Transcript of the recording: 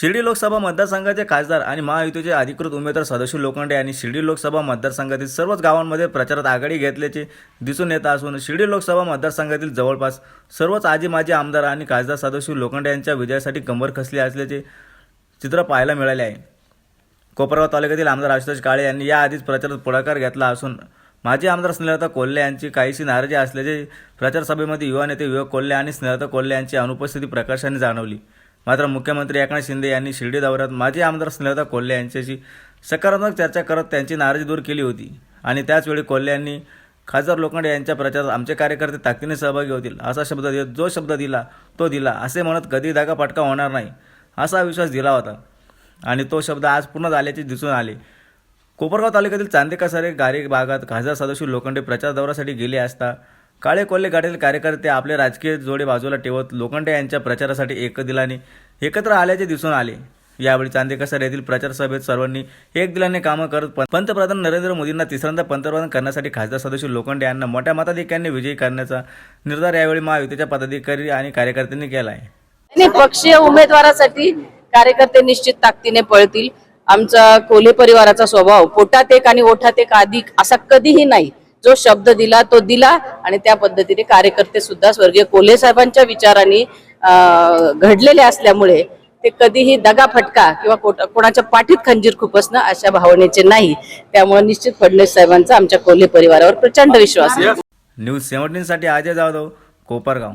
शिर्डी लोकसभा मतदारसंघाचे खासदार आणि महायुतीचे अधिकृत उमेदवार सदाशिव लोखंडे यांनी शिर्डी लोकसभा मतदारसंघातील सर्वच गावांमध्ये प्रचारात आघाडी घेतल्याचे दिसून येत असून शिर्डी लोकसभा मतदारसंघातील जवळपास सर्वच आजी माजी आमदार आणि खासदार सदाशिव लोखंडे यांच्या विजयासाठी कंबर खसली असल्याचे चित्र पाहायला मिळाले आहे. कोपरगाव तालुक्यातील आमदार आशुतोष काळे यांनी याआधीच प्रचारात पुढाकार घेतला असून माजी आमदार स्नेहलता कोल्हे यांची काहीशी नाराजी असल्याचे प्रचार सभेमध्ये युवा नेते विवेक कोल्हे आणि स्नेहलता कोल्हे यांची अनुपस्थिती प्रकाशाने जाणवली. मात्र मुख्यमंत्री एकनाथ शिंदे यांनी शिर्डी दौऱ्यात माजी आमदार स्नेहता कोल्हे यांच्याशी सकारात्मक चर्चा करत त्यांची नाराजी दूर केली होती. आणि त्याचवेळी कोल्हे यांनी खासदार लोखंडे यांच्या प्रचारात आमचे कार्यकर्ते ताकदीने सहभागी होतील असा शब्द देत जो शब्द दिला तो दिला असे म्हणत कधी धागा फटका होणार नाही असा विश्वास दिला होता. आणि तो शब्द आज पूर्ण झाल्याचे दिसून आले. कोपरगाव तालुक्यातील चांदेकासारे गारे भागात खासदार सदस्य लोखंडे प्रचार दौऱ्यासाठी गेले असता काळे कोल्हे गाडीतील कार्यकर्ते आपले राजकीय जोडे बाजूला ठेवत लोखंडे यांच्या प्रचारासाठी एक दिलाने एकत्र आल्याचे दिसून आले. यावेळी चांदेकसर येथील प्रचार सभेत सर्वांनी एक दिलाने कामं करत पंतप्रधान नरेंद्र मोदींना तिसऱ्यांदा पंतप्रधान करण्यासाठी खासदार सदस्य लोखंडे यांना मोठ्या मताधिक्याने विजयी करण्याचा निर्धार यावेळी महायुतीच्या पदाधिकारी आणि कार्यकर्त्यांनी केला आहे पक्षीय उमेदवारासाठी कार्यकर्ते निश्चित ताकदीने पळतील. आमचा कोल्हे परिवाराचा स्वभाव पोटात एक आणि ओठात एक अधिक असा कधीही नाही. जो शब्द दिला तो दिला आणि त्या पद्धतीने कार्यकर्ते सुद्धा स्वर्गीय कोल्हे साहेबांच्या विचारांनी घडलेले असल्यामुळे ते कधीही दगा फटका किंवा कोणाच्या पाठीत खंजीर खुपसणं अशा भावनेचे नाही. त्यामुळे निश्चित फडणवीस साहेबांचा आमच्या कोल्हे परिवारावर प्रचंड विश्वास आहे. न्यूज सेव्हन्टीनसाठी अजय जाधव कोपरगाव.